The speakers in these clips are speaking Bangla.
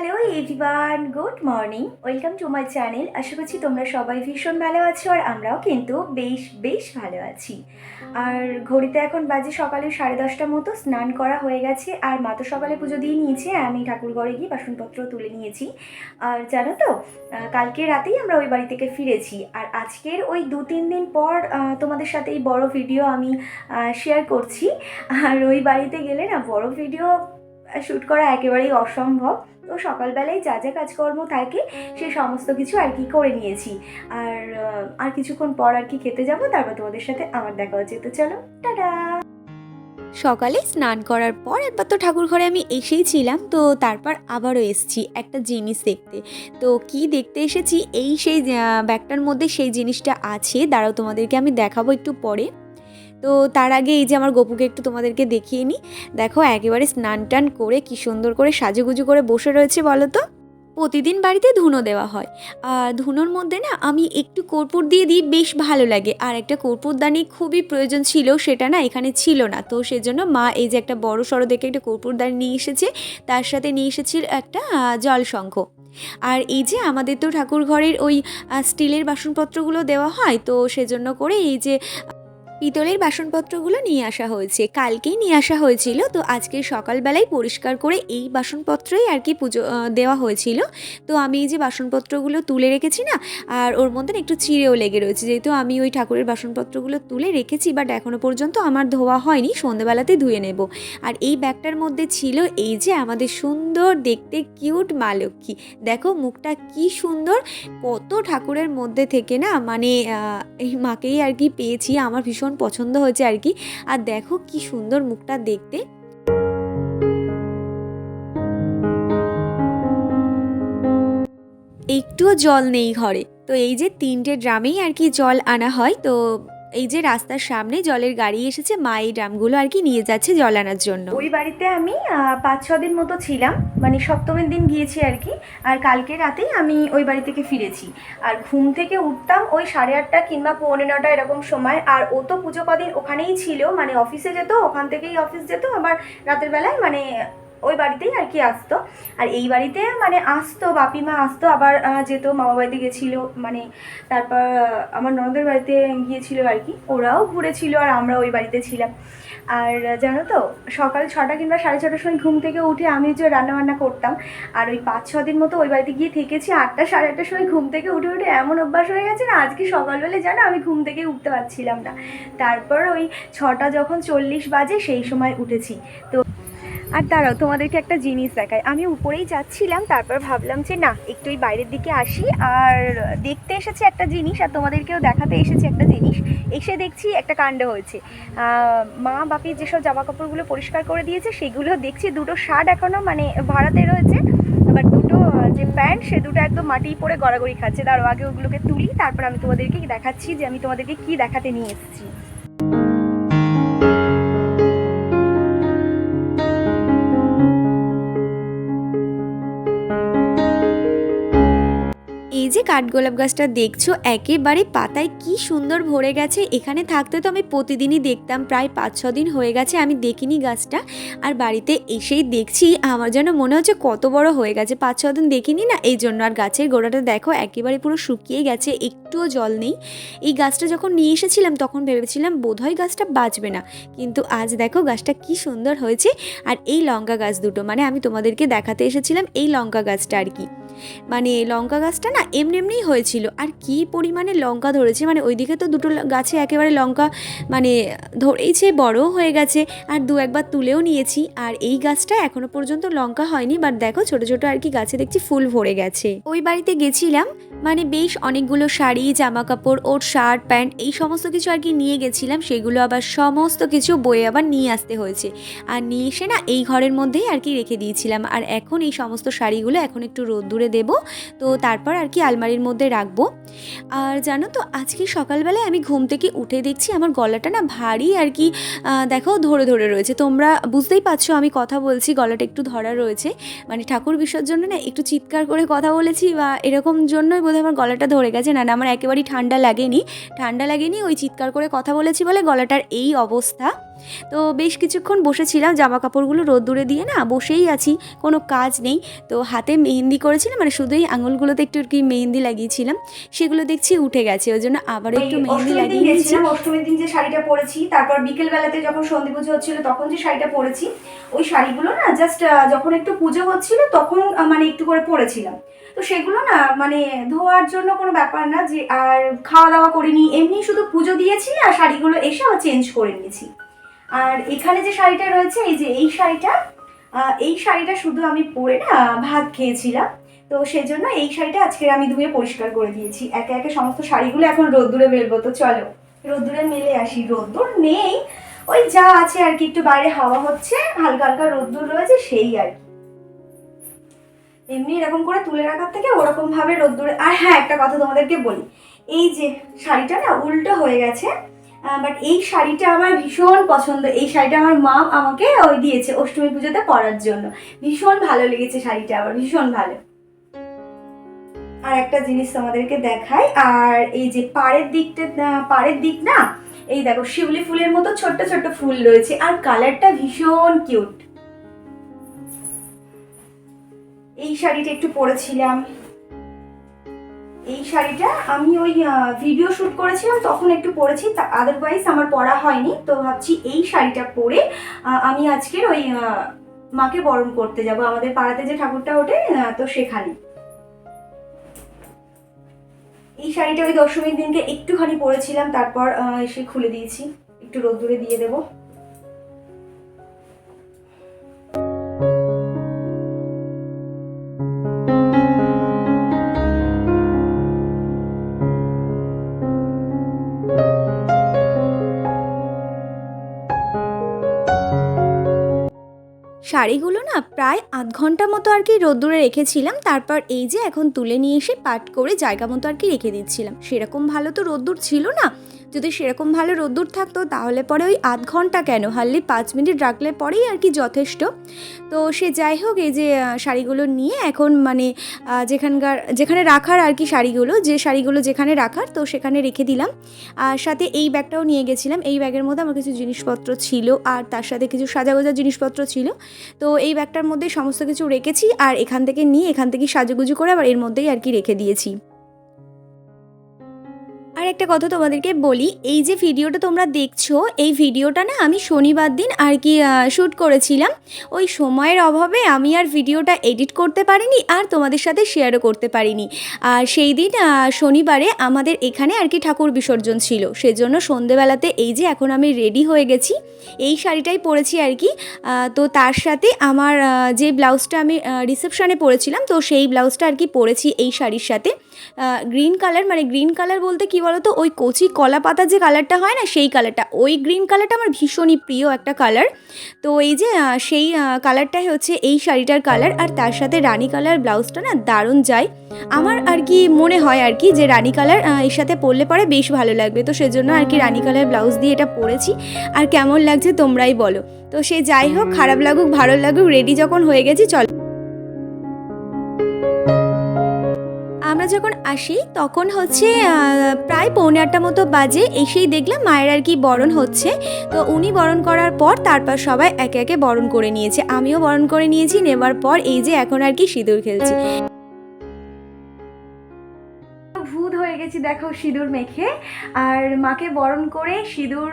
Hello everyone good morning welcome to my channel আশা করছি তোমরা সবাই ভীষণ ভালো আছো আর আমরাও কিন্তু বেশ বেশ ভালো আছি। আর ঘড়িতে এখন বাজে সকালে সাড়ে দশটার মতো, স্নান করা হয়ে গেছে। আর মা তো সকালে পুজো দিয়ে নিয়েছে আমি ঠাকুর ঘরে গিয়ে বাসনপত্র তুলে নিয়েছি। আর জানো তো কালকে রাতেই আমরা ওই বাড়ি থেকে ফিরেছি। আর আজকের ওই দু তিন দিন পর তোমাদের সাথে এই বড় ভিডিও আমি শেয়ার করছি। আর ওই বাড়িতে গেলে না, বড় ভিডিও শ্যুট করা একেবারেই অসম্ভব। তো সকালবেলায় যা যা কাজকর্ম থাকে, সে সমস্ত কিছু আর কি করে নিয়েছি। আর আর কিছুক্ষণ পর আর কি খেতে যাব, তারপর তোমাদের সাথে আমার দেখা হচ্ছে। তো চলো, টাটা! সকালে স্নান করার পর একবার তো ঠাকুর ঘরে আমি এসেই ছিলাম, তো তারপর আবারও এসেছি একটা জিনিস দেখতে। তো কি দেখতে এসেছি, এই সেই ব্যাগটার মধ্যে সেই জিনিসটা আছে, দাঁড়াও তোমাদেরকে আমি দেখাবো একটু পরে। তো তার আগে এই যে আমার গপুকে একটু তোমাদেরকে দেখিয়ে নিই দেখো একেবারে স্নান টান করে কি সুন্দর করে সাজুগুজু করে বসে রয়েছে বলো তো? প্রতিদিন বাড়িতে ধুনো দেওয়া হয়। আর ধুনোর মধ্যে না আমি একটু কর্পূর দিয়ে দিই বেশ ভালো লাগে। আর একটা কর্পূরদানি খুবই প্রয়োজন ছিল সেটা না এখানে ছিল না। তো সেজন্য মা এই যে একটা বড় সড়ো দেখে একটা কর্পূরদানি নিয়ে এসেছে। তার সাথে নিয়ে এসেছিল একটা আহ, জল শঙ্খ। আর এই যে আমাদের তো ঠাকুর ঘরের ওই স্টিলের বাসনপত্রগুলো দেওয়া হয় তো সেজন্য করে এই যে পিতলের বাসনপত্রগুলো নিয়ে আসা হয়েছে। কালকেই নিয়ে আসা হয়েছিল। তো আজকে সকালবেলায় পরিষ্কার করে এই বাসনপত্রই আর কি পুজো দেওয়া হয়েছিল। তো আমি এই যে বাসনপত্রগুলো তুলে রেখেছি না, আর ওর মধ্যে একটু চিড়েও লেগে রয়েছে। যেহেতু আমি ওই ঠাকুরের বাসনপত্রগুলো তুলে রেখেছি বাট এখনও পর্যন্ত আমার ধোয়া হয়নি, সন্ধেবেলাতে ধুয়ে নেব। আর এই ব্যাগটার মধ্যে ছিল এই যে আমাদের সুন্দর দেখতে কিউট মা লক্ষ্মী। দেখো মুখটা কি সুন্দর, কত ঠাকুরের মধ্যে থেকে না মানে এই মাকেই আর কি পেয়েছি। আমার ভীষণ পছন্দ হয়েছে আর কি। আর দেখো কি সুন্দর মুখটা দেখতে। একটুও জল নেই ঘরে। তো এই যে তিনটে ড্রামেই আর কি জল আনা হয়, তো এই যে রাস্তার সামনে জলের গাড়ি এসেছে, মা এই ড্রামগুলো আর কি নিয়ে যাচ্ছে জল আনার জন্য। ওই বাড়িতে আমি পাঁচ, ছ দিন মতো ছিলাম। মানে সপ্তমীর দিন গিয়েছি আর কি। আর কালকে রাতেই আমি ওই বাড়ি থেকে ফিরেছি। আর ঘুম থেকে উঠতাম ওই সাড়ে আটটা কিংবা পৌনে নটা এরকম সময়। আর ও তো পুজো কদিন ওখানেই ছিল। মানে অফিসে যেত, ওখান থেকেই অফিস যেত। আবার রাতের বেলায় মানে ওই বাড়িতেই আর কি আসতো। আর এই বাড়িতে মানে আসতো, বাপিমা আসতো, আবার যেত মামা বাড়িতে গেছিল মানে তারপর আমার ননদের বাড়িতে গিয়েছিল আর কি। ওরাও ঘুরেছিল আর আমরা ওই বাড়িতে ছিলাম। আর জানো তো, সকাল ছটা কিংবা সাড়ে ছটার সময় ঘুম থেকে উঠে আমি যে রান্নাবান্না করতাম, আর ওই পাঁচ, ছ দিন মতো ওই বাড়িতে গিয়ে থেকেছি, আটটা, সাড়ে আটটার সময় ঘুম থেকে উঠে উঠে এমন অভ্যাস হয়ে গেছে না, আজকে সকালবেলা জানো আমি ঘুম থেকে উঠতে পারছিলাম না। তারপর ওই ছটা যখন চল্লিশ বাজে সেই সময় উঠেছি। তো আর দাঁড়াও, তোমাদেরকে একটা জিনিস দেখায় আমি উপরেই যাচ্ছিলাম, তারপর ভাবলাম যে না, একটু ওই বাইরের দিকে আসি। আর দেখতে এসেছি একটা জিনিস, আর তোমাদেরকেও দেখাতে এসেছি একটা জিনিস। এসে দেখছি একটা কাণ্ড হয়েছে। মা বাপি যেসব জামা কাপড়গুলো পরিষ্কার করে দিয়েছে, সেগুলো দেখছি। দুটো শার্ট এখনও মানে ভাড়াতে রয়েছে আবার দুটো যে প্যান্ট, সে দুটো একদম মাটি পরে গড়াগড়ি খাচ্ছে। তার আগে ওগুলোকে তুলি, তারপর আমি তোমাদেরকে দেখাচ্ছি যে আমি তোমাদেরকে কি দেখাতে নিয়ে এসেছি। কাঠগোলাপ গাছটা দেখছ? একেবারে পাতায় কি সুন্দর ভরে গেছে। এখানে থাকতে তো আমি প্রতিদিনই দেখতাম, প্রায় পাঁচ ছ দিন হয়ে গেছে আমি দেখিনি গাছটা। আর বাড়িতে এসেই দেখছি, আমার যেন মনে হচ্ছে কত বড় হয়ে গেছে। পাঁচ ছ দিন দেখিনি না, এই জন্য আর গাছের গোড়াটা দেখো, একেবারে পুরো শুকিয়ে গেছে, একটুও জল নেই। এই গাছটা যখন নিয়ে এসেছিলাম, তখন ভেবেছিলাম বোধহয় গাছটা বাঁচবে না। কিন্তু আজ দেখো গাছটা কি সুন্দর হয়েছে। আর এই লঙ্কা গাছ দুটো মানে আমি তোমাদেরকে দেখাতে এসেছিলাম, এই লঙ্কা গাছটা আর কি। মানে লঙ্কা গাছটা না এমনি এমনিই হয়েছিল। আর কি পরিমাণে লঙ্কা ধরেছে মানে ওইদিকে তো দুটো গাছে একেবারে লঙ্কা মানে ধরেইছে বড় হয়ে গেছে, আর দু একবার তুলেও নিয়েছি। আর এই গাছটা এখনও পর্যন্ত লঙ্কা হয়নি বাট দেখো ছোট ছোট আর কি গাছে দেখছি ফুল ভরে গেছে। ওই বাড়িতে গেছিলাম মানে বেশ অনেকগুলো শাড়ি জামা কাপড় ওর শার্ট, প্যান্ট এই সমস্ত কিছু আর কি নিয়ে গেছিলাম। সেগুলো আবার সমস্ত কিছু বয়ে আবার নিয়ে আসতে হয়েছে। আর নিয়ে এসে না এই ঘরের মধ্যেই আর কি রেখে দিয়েছিলাম। আর এখন এই সমস্ত শাড়িগুলো এখন একটু রোদ্দুরে দেবো। তো তারপর আর কি আলমারির মধ্যে রাখব। আর জানো তো, আজকে সকালবেলায় আমি ঘুম থেকে উঠে দেখছি আমার গলাটা না ভারী আর কি দেখো ধরে ধরে রয়েছে। তোমরা বুঝতেই পারছ আমি কথা বলছি, গলাটা একটু ধরা রয়েছে। মানে ঠাকুর বিসর্জনে না একটু চিৎকার করে কথা বলেছি বা এরকম জন্যই বোধহয় আমার গলাটা ধরে গেছে। না না, আমার একেবারেই ঠান্ডা লাগেনি। ঠান্ডা লাগেনি, ওই চিৎকার করে কথা বলেছি বলে গলাটার এই অবস্থা। তো বেশ কিছুক্ষণ বসেছিলাম জামা কাপড়গুলো রোদ্দুরে দিয়ে না বসেই আছি কোনো কাজ নেই। তো হাতে মেহেন্দি করেছিলাম মানে শুধুই আঙুলগুলোতে একটু কি মেহেন্দি লাগিয়েছিলাম সেগুলো দেখছি উঠে গেছে ওই জন্য আবারও একটু মেহেন্দি লাগিয়ে নিয়েছি। অষ্টমীর দিন যে শাড়িটা পরেছি তারপর বিকেল বেলাতে যখন সন্ধি পুজো হচ্ছিল তখন যে শাড়িটা পরেছি ওই শাড়িগুলো না জাস্ট যখন একটু পুজো হচ্ছিল তখন মানে একটু করে পরেছিলাম। তো সেগুলো না মানে ধোয়ার জন্য কোনো ব্যাপার না যে আর খাওয়া দাওয়া করিনি এমনি শুধু পুজো দিয়েছি আর শাড়িগুলো এসে আবার চেঞ্জ করে নিয়েছি। আর এখানে যে শাড়িটা রয়েছে, এই যে এই শাড়িটা এই শাড়িটা শুধু আমি পরে না, ভাত খেয়েছিলাম। তো সেজন্য এই শাড়িটা আজকে আমি ধুয়ে পরিষ্কার করে দিয়েছি। একে একে সমস্ত শাড়িগুলো এখন রোদ্দুরে মেলবো। তো চলো, রোদ্দুরে মেলে আসি। রোদ্দুর নেই। ওই যা আছে আর কি, একটু বাইরে হাওয়া হচ্ছে, হালকা হালকা রোদ্দুর রয়েছে, সেই আর কি। এমনি এরকম করে তুলে রাখার থেকে ওরকম ভাবে রোদ্দুরে আর হ্যাঁ একটা কথা তোমাদেরকে বলি। এই যে শাড়িটা না, উল্টো হয়ে গেছে। বাট এই শাড়িটা আমার ভীষণ পছন্দ। এই শাড়িটা আমার মা আমাকে ওই দিয়েছে অষ্টমী পুজোতে পরার জন্য। ভীষণ ভালো লেগেছে শাড়িটা আমার, ভীষণ ভালো। আর একটা জিনিস তোমাদেরকে দেখাই, আর এই যে পাড়ের দিকটা পাড়ের দিক না, এই দেখো শিউলি ফুলের মতো ছোট্ট ছোট্ট ফুল রয়েছে, আর কালারটা ভীষণ কিউট এই শাড়িটা একটু পরেছিলাম। এই শাড়িটা আমি ওই ভিডিও শুট করেছিলাম, তখন একটু পরেছি আদারওয়াইজ আমার পরা হয়নি। তো ভাবছি এই শাড়িটা পরে আমি আজকের ওই মাকে বরণ করতে যাব। আমাদের পাড়াতে যে ঠাকুরটা ওঠে তো সেখানে। এই শাড়িটা ওই দশমীর দিনকে একটুখানি পরেছিলাম, তারপর এসে খুলে দিয়েছি। একটু রোদ্দুরে দিয়ে দেবো। শাড়িগুলো না প্রায় আধ ঘণ্টা মতো আর কি রোদ্দুরে রেখেছিলাম। তারপর এই যে এখন তুলে নিয়ে এসে পাট করে জায়গা মতো আর কি রেখে দিচ্ছিলাম। সেরকম ভালো তো রোদ্দুর ছিল না। যদি সেরকম ভালো রোদ্দুর থাকতো, তাহলে পরে ওই আধ ঘণ্টা কেন? হারলি পাঁচ মিনিট রাখলে পরেই আর কি যথেষ্ট। তো সে যাই হোক, এই যে শাড়িগুলো নিয়ে এখন মানে যেখানকার, যেখানে রাখার আর কি শাড়িগুলো, যে শাড়িগুলো যেখানে রাখার, তো সেখানে রেখে দিলাম। আর সাথে এই ব্যাগটাও নিয়ে গেছিলাম। এই ব্যাগের মধ্যে আমার কিছু জিনিসপত্র ছিল আর তার সাথে কিছু সাজাগোজা জিনিসপত্র ছিল। তো এই ব্যাগটার মধ্যে সমস্ত কিছু রেখেছি আর এখান থেকে নিয়ে এখান থেকে সাজুগুজু করে আবার এর মধ্যেই আর কি রেখে দিয়েছি। একটা কথা তোমাদেরকে বলি, এই যে ভিডিওটা তোমরা দেখছ, এই ভিডিওটা না আমি শনিবার দিন আর কি শ্যুট করেছিলাম। ওই সময়ের অভাবে আমি আর ভিডিওটা এডিট করতে পারিনি আর তোমাদের সাথে শেয়ারও করতে পারিনি। আর সেই দিন শনিবারে আমাদের এখানে আর কি ঠাকুর বিসর্জন ছিল। সেজন্য সন্ধেবেলাতে এই যে এখন আমি রেডি হয়ে গেছি, এই শাড়িটাই পরেছি আর কি। তো তার সাথে আমার যে ব্লাউজটা আমি রিসেপশানে পরেছিলাম, তো সেই ব্লাউজটা আর কি পরেছি এই শাড়ির সাথে। গ্রিন কালার মানে গ্রিন কালার বলতে কী কি বলতো, ওই কচি কলা পাতার যে কালারটা হয় না, সেই কালারটা ওই গ্রিন কালারটা আমার ভীষণই প্রিয় একটা কালার তো এই যে সেই কালারটাই হচ্ছে এই শাড়িটার কালার আর তার সাথে রানী কালার ব্লাউজটা না দারুণ যায়। আমার আর কি মনে হয় আর কি যে রানী কালারের সাথে পরলে পরে বেশ ভালো লাগবে। তো সেজন্য আর কি রানী কালার ব্লাউজ দিয়ে এটা পরেছি। আর কেমন লাগছে তোমরাই বলো। তো সে যাই হোক, খারাপ লাগুক, ভালো লাগুক রেডি যখন হয়ে গেছি, চল। যখন আসি, তখন হচ্ছে প্রায় পৌনে আটটা মতো বাজে, এসেই দেখলাম মায়ের আর কি বরণ হচ্ছে। তো উনি বরণ করার পর তারপর সবাই একে একে বরণ করে নিয়েছে। আমিও বরণ করে নিয়েছি নেবার পর এই যে এখন আর কি সিঁদুর খেলছি। ভূত দেখো সিঁদুর মেখে। আর মাকে বরণ করে সিঁদুর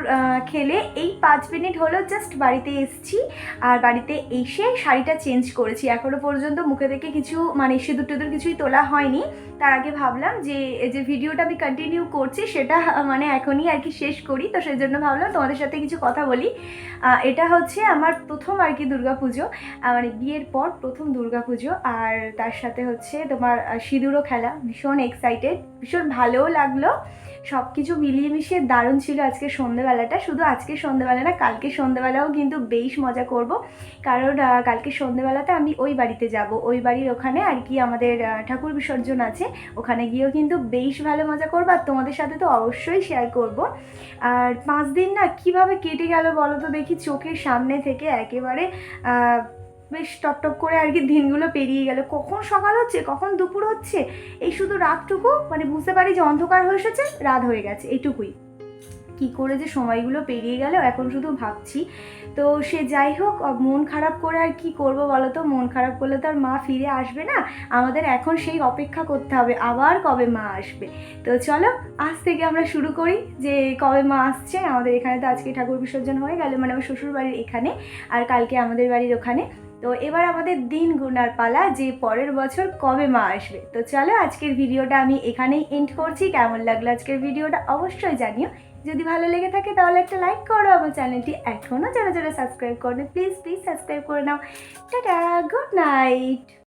খেলে এই পাঁচ মিনিট হলো জাস্ট বাড়িতে এসছি। আর বাড়িতে এসে শাড়িটা চেঞ্জ করেছি। এখনও পর্যন্ত মুখে থেকে কিছু মানে সিঁদুর টিঁদুর কিছুই তোলা হয়নি। তার আগে ভাবলাম যে যে ভিডিওটা আমি কন্টিনিউ করছি, সেটা মানে এখনই আর কি শেষ করি। তো সেই জন্য ভাবলাম তোমাদের সাথে কিছু কথা বলি। এটা হচ্ছে আমার প্রথম আর কি দুর্গাপুজো। মানে বিয়ের পর প্রথম দুর্গাপুজো। আর তার সাথে হচ্ছে তোমার সিঁদুরও খেলা। ভীষণ এক্সাইটেড ভীষণ ভালোও লাগল। সব কিছু মিলিয়ে মিশিয়ে দারুণ ছিল আজকে সন্ধেবেলাটা শুধু আজকে সন্ধেবেলা না, কালকে সন্ধেবেলাও কিন্তু বেশ মজা করব। কারণ কালকে সন্ধেবেলাতে আমি ওই বাড়িতে যাব। ওই বাড়ির ওখানে আর কি আমাদের ঠাকুর বিসর্জন আছে। ওখানে গিয়েও কিন্তু বেশ ভালো মজা করব। আর তোমাদের সাথে তো অবশ্যই শেয়ার করব। আর পাঁচ দিন না কীভাবে কেটে গেল বলো তো দেখি? চোখের সামনে থেকে একেবারে বেশ টপ টপ করে আর কি দিনগুলো পেরিয়ে গেল। কখন সকাল হচ্ছে, কখন দুপুর হচ্ছে, এই শুধু রাতটুকু? মানে বুঝতে পারি যে অন্ধকার হয়ে এসেছে, রাত হয়ে গেছে, এইটুকুই। কি করে যে সময়গুলো পেরিয়ে গেল, এখন শুধু ভাবছি। তো সে যাই হোক মন খারাপ করে আর কি করব বলো তো? মন খারাপ করলে তো আর মা ফিরে আসবে না? আমাদের এখন সেই অপেক্ষা করতে হবে, আবার কবে মা আসবে? তো চলো, আজ থেকে আমরা শুরু করি যে কবে মা আসছে। আমাদের এখানে তো আজকে ঠাকুর বিসর্জন হয়ে গেল মানে আমার শ্বশুর বাড়ির এখানে, আর কালকে আমাদের বাড়ির ওখানে। তো এবার আমাদের দিন গুনার পালা, যে পরের বছর কবে মা আসবে? তো চলো আজকের ভিডিওটা আমি এখানেই এন্ড করছি। কেমন লাগল আজকের ভিডিওটা অবশ্যই জানিও। যদি ভালো লেগে থাকে তাহলে একটা লাইক করো আমার চ্যানেলটি। এখনও যারা যারা সাবস্ক্রাইব করবে প্লিজ প্লিজ সাবস্ক্রাইব করে নাও। Tata good night